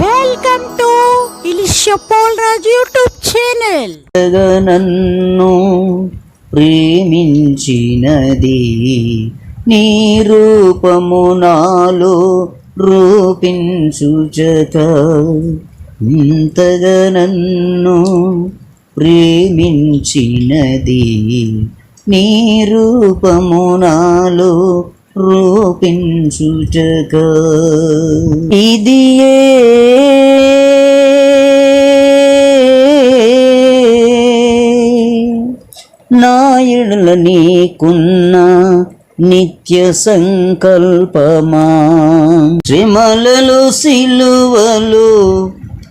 Welcome to Ilisha Polraj YouTube channel. నన్ను ప్రేమించినది నీ రూపము నాలో రూపించుచత ఇంతగా నన్ను ప్రేమించినది నీ రూపము నాలో రూపించుచక ఇది నాయుడుల నీకున్న నిత్య సంకల్పమా? శ్రీమలలు సిలువలు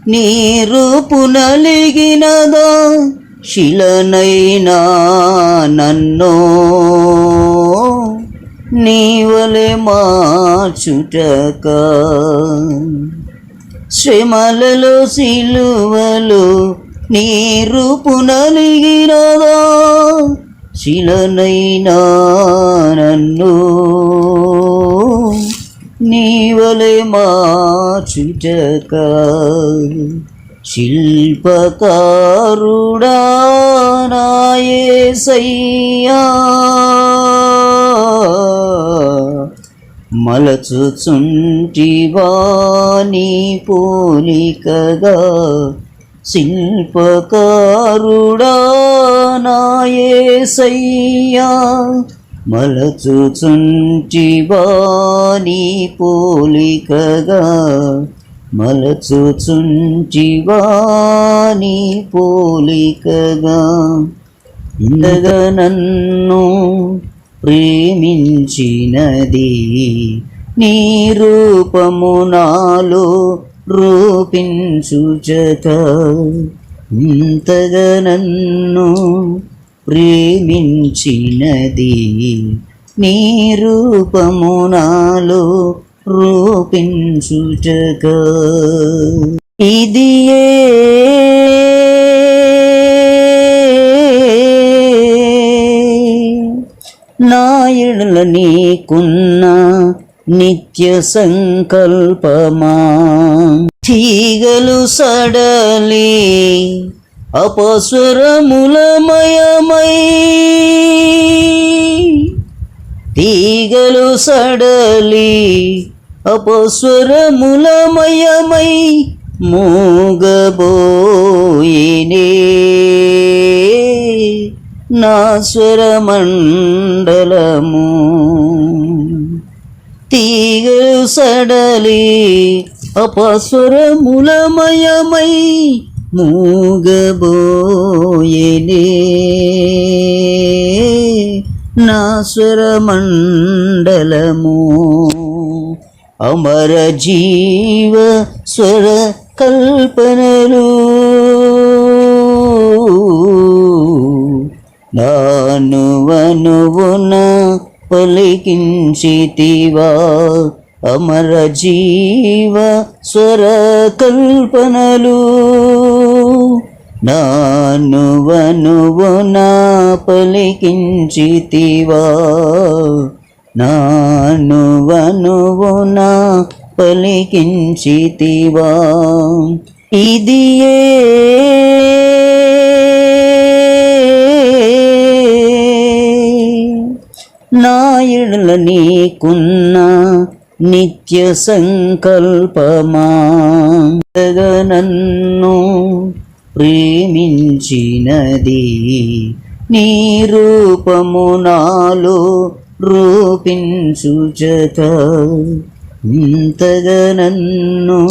నీ పునలిగినదా శిలనైనా నన్నో నీవలే మార్చుటక. శ్రమలలో సిలువలు నీరు రూపు శిలనైనా నన్ను నీవలే మార్చుటక. శిల్పకారుడా నాయసయ్యా మలచుచుంటివా నీ పోలికగా శిల్పకారుడా నాయసయ్యా మలచుచుంటివా నీ పోలికగా మలచుచుంచివాని పోలికగా ఇందగా నన్ను ప్రేమించినది నీ రూపము నాలో రూపించుచత ఇంతగా నన్ను ప్రేమించినది నీ రూపము నాలో రూపించుచక ఇది నాయుడుల నీకున్న నిత్య సంకల్పమా? తీగలు సడలి అపస్వరములమయమై. తీగలు సడలి అపస్వరములమయమై మూగబోయినే. నా స్వరమండలము తీగలు సడలి అపస్వరములమయమై మూగబోయేనే. నా స్వరమండలము అమర జీవ స్వర కల్పనలు నాను అనువున పలికించితివా అమర జీవ స్వర కల్పనలు నాను అనువున పలికించితివా నాను వనువున పలికించితివా. ఇది నాయుడుల నీకున్న నిత్య సంకల్పమా. నన్ను ప్రేమించినది నీ రూపము నాలో రూపించుచత ఇంతగా నన్ను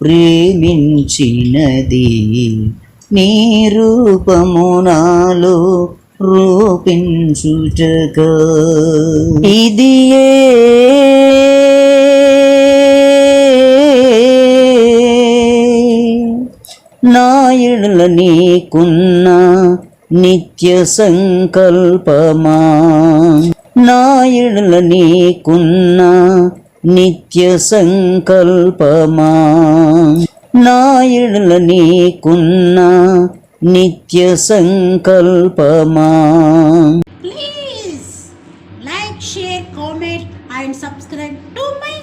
ప్రేమించినది నీ రూపమునాలో రూపించుచక. రూపించుటక ఇది నాయుడుల నీకున్న నిత్య సంకల్పమా? నాయుడుల నీకున్న నిత్య సంకల్పమా? నాయుడుల నీకున్న నిత్య సంకల్పమా? Please like share comment and subscribe to my